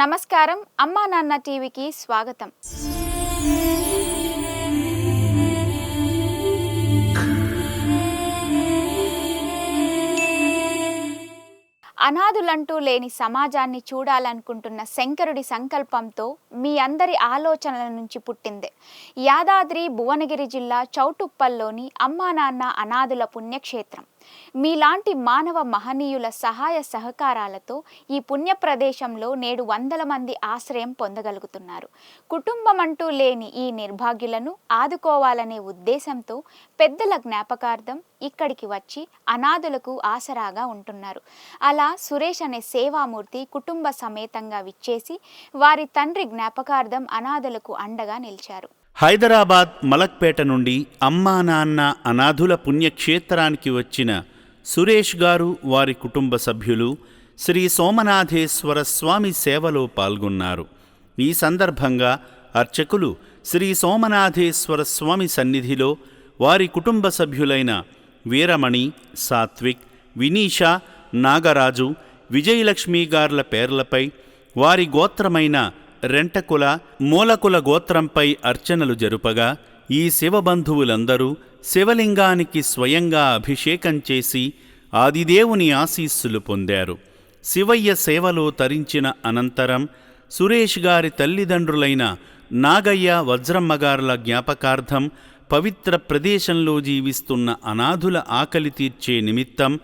నమస్కారం. అమ్మా నాన్న టీవీకి స్వాగతం. అనాథులంటూ లేని సమాజాన్ని చూడాలనుకుంటున్న శంకరుడి సంకల్పంతో మీ అందరి ఆలోచనల నుంచి పుట్టిందే. యాదాద్రి భువనగిరి జిల్లా చౌటుప్పల్లోని అమ్మా నాన్న అనాథుల పుణ్యక్షేత్రం. మీలాంటి మానవ మహనీయుల సహాయ సహకారాలతో ఈ పుణ్య ప్రదేశంలో నేడు వందల మంది ఆశ్రయం పొందగలుగుతున్నారు. కుటుంబం అంటూ లేని ఈ నిర్భాగ్యులను ఆదుకోవాలనే ఉద్దేశంతో పెద్దల జ్ఞాపకార్థం ఇక్కడికి వచ్చి అనాథులకు ఆసరాగా ఉంటున్నారు. అలా సురేష్ అనే సేవామూర్తి కుటుంబ సమేతంగా విచ్చేసి వారి తండ్రి జ్ఞాపకార్థం అనాథులకు అండగా నిలిచారు. హైదరాబాద్ మలక్పేట నుండి అమ్మా నాన్న అనాథుల పుణ్యక్షేత్రానికి వచ్చిన సురేష్ గారు వారి కుటుంబ సభ్యులు శ్రీ సోమనాథేశ్వర స్వామి సేవలో పాల్గొన్నారు. ఈ సందర్భంగా అర్చకులు శ్రీ సోమనాథేశ్వర స్వామి సన్నిధిలో వారి కుటుంబ సభ్యులైన వీరమణి సాత్విక్ వినీష నాగరాజు విజయలక్ష్మి గార్ల పేర్లపై వారి గోత్రమైన రెంటకుల మూలకుల గోత్రంపై అర్చనలు జరుపగా ఈ శివబంధువులందరూ శివలింగానికి స్వయంగా అభిషేకం చేసి ఆదిదేవుని ఆశీస్సులు పొందారు. శివయ్య సేవలో తరించిన అనంతరం సురేష్ గారి తల్లిదండ్రులైన నాగయ్య వజ్రమ్మగారుల జ్ఞాపకార్థం పవిత్ర ప్రదేశంలో జీవిస్తున్న అనాథుల ఆకలి తీర్చే నిమిత్తం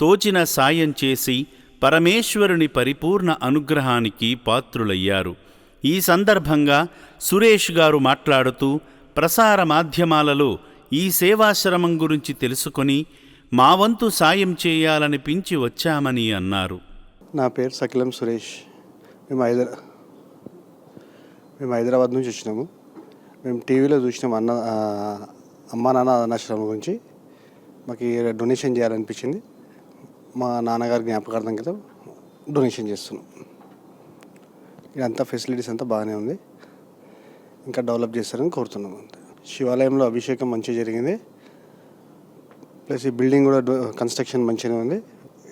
తోచిన సాయం చేసి పరమేశ్వరుని పరిపూర్ణ అనుగ్రహానికి పాత్రులయ్యారు. ఈ సందర్భంగా సురేష్ గారు మాట్లాడుతూ ప్రసార మాధ్యమాలలో ఈ సేవాశ్రమం గురించి తెలుసుకొని మా వంతు సాయం చేయాలనిపించి వచ్చామని అన్నారు. నా పేరు సకిలం సురేష్. మేము హైదరా మేము హైదరాబాద్ నుంచి వచ్చినాము. మేము టీవీలో చూసినాం అన్న అమ్మా నాన్న అనాశ్రమం గురించి. మాకు డొనేషన్ చేయాలనిపించింది. మా నాన్నగారి జ్ఞాపకార్థం కదా డొనేషన్ చేస్తున్నాం. ఇదంతా ఫెసిలిటీస్ అంతా బాగానే ఉంది. ఇంకా డెవలప్ చేస్తారని కోరుతున్నాం అంతే. శివాలయంలో అభిషేకం మంచిగా జరిగింది. ప్లస్ ఈ బిల్డింగ్ కూడా డో- కన్స్ట్రక్షన్ మంచిగానే ఉంది.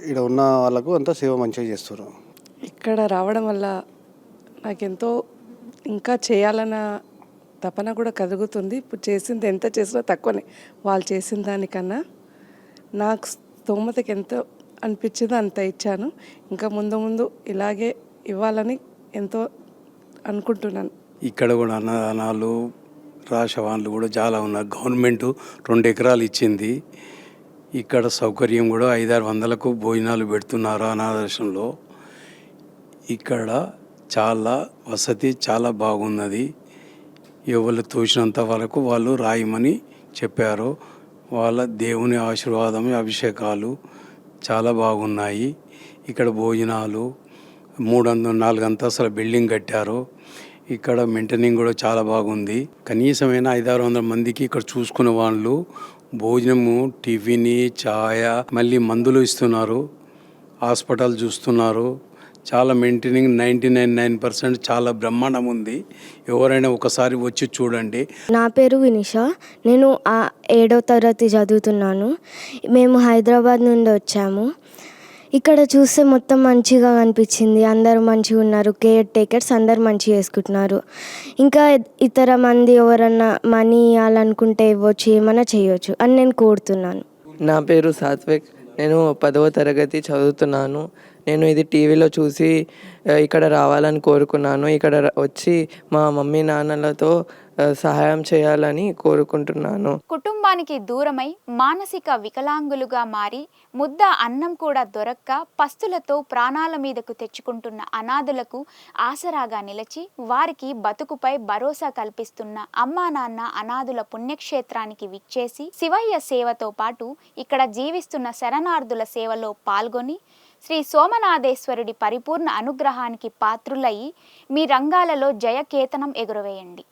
ఇక్కడ ఉన్న వాళ్ళకు అంతా సేవ మంచిగా చేస్తారు. ఇక్కడ రావడం వల్ల నాకెంతో ఇంకా చేయాలన్న తపన కూడా కలుగుతుంది ఇప్పుడు చేసింది ఎంత చేసినా తక్కువనే. వాళ్ళు చేసిన దానికన్నా నాకు స్తోమతకి ఎంత అనిపించిందో అంత ఇచ్చాను. ఇంకా ముందు ముందు ఇలాగే ఇవ్వాలని ఎంతో అనుకుంటున్నాను. ఇక్కడ కూడా అన్నదానాలు రాశవాన్లు కూడా చాలా ఉన్నారు గవర్నమెంట్ రెండు ఎకరాలు ఇచ్చింది. ఇక్కడ సౌకర్యం కూడా ఐదారు వందలకు భోజనాలు పెడుతున్నారు అనాథాశ్రంలో ఇక్కడ చాలా వసతి చాలా బాగున్నది. ఎవరు తోచినంత వరకు వాళ్ళు రాయమని చెప్పారు. వాళ్ళ దేవుని ఆశీర్వాదం అభిషేకాలు చాలా బాగున్నాయి. ఇక్కడ భోజనాలు మూడు వందల నాలుగు అంతస్తుల బిల్డింగ్ కట్టారు. ఇక్కడ మెయింటెనింగ్ కూడా చాలా బాగుంది. కనీసమైన ఐదారు వందల మందికి ఇక్కడ చూసుకునే వాళ్ళు భోజనము టిఫిన్ ఛాయ మళ్ళీ మందులు ఇస్తున్నారు. హాస్పిటల్ చూస్తున్నారు. చాలా maintaining ninety nine nine percent చాలా బ్రహ్మాండం ఉంది. ఎవరైనా ఒకసారి వచ్చి చూడండి. నా పేరు వినిష. నేను ఏడో తరగతి చదువుతున్నాను. మేము హైదరాబాద్ నుండి వచ్చాము. ఇక్కడ చూస్తే మొత్తం మంచిగా అనిపించింది. అందరూ మంచిగా ఉన్నారు. కేర్ టేకర్స్ అందరు మంచిగా చేసుకుంటున్నారు. ఇంకా ఇతర మంది ఎవరన్నా మనీ ఇవ్వాలనుకుంటే ఇవ్వచ్చు ఏమైనా చేయవచ్చు అని నేను కోరుతున్నాను. నా పేరు సాత్విక్. నేను పదవ తరగతి చదువుతున్నాను. నేను ఇది టీవీలో చూసి ఇక్కడ రావాలని కోరుకున్నాను. ఇక్కడ వచ్చి మా మమ్మీ నాన్నలతో సహాయం చేయాలని కోరుకుంటున్నాను. కుటుంబానికి దూరమై మానసిక వికలాంగులుగా మారి ముద్ద అన్నం కూడా దొరక్క పస్తులతో ప్రాణాల మీదకు తెచ్చుకుంటున్న అనాథులకు ఆసరాగా నిలిచి వారికి బతుకుపై భరోసా కల్పిస్తున్న అమ్మా నాన్న అనాథుల పుణ్యక్షేత్రానికి విచ్చేసి శివయ్య సేవతో పాటు ఇక్కడ జీవిస్తున్న శరణార్థుల సేవలో పాల్గొని శ్రీ సోమనాథేశ్వరుడి పరిపూర్ణ అనుగ్రహానికి పాత్రులయ్యి మీ రంగాలలో జయకేతనం ఎగురవేయండి.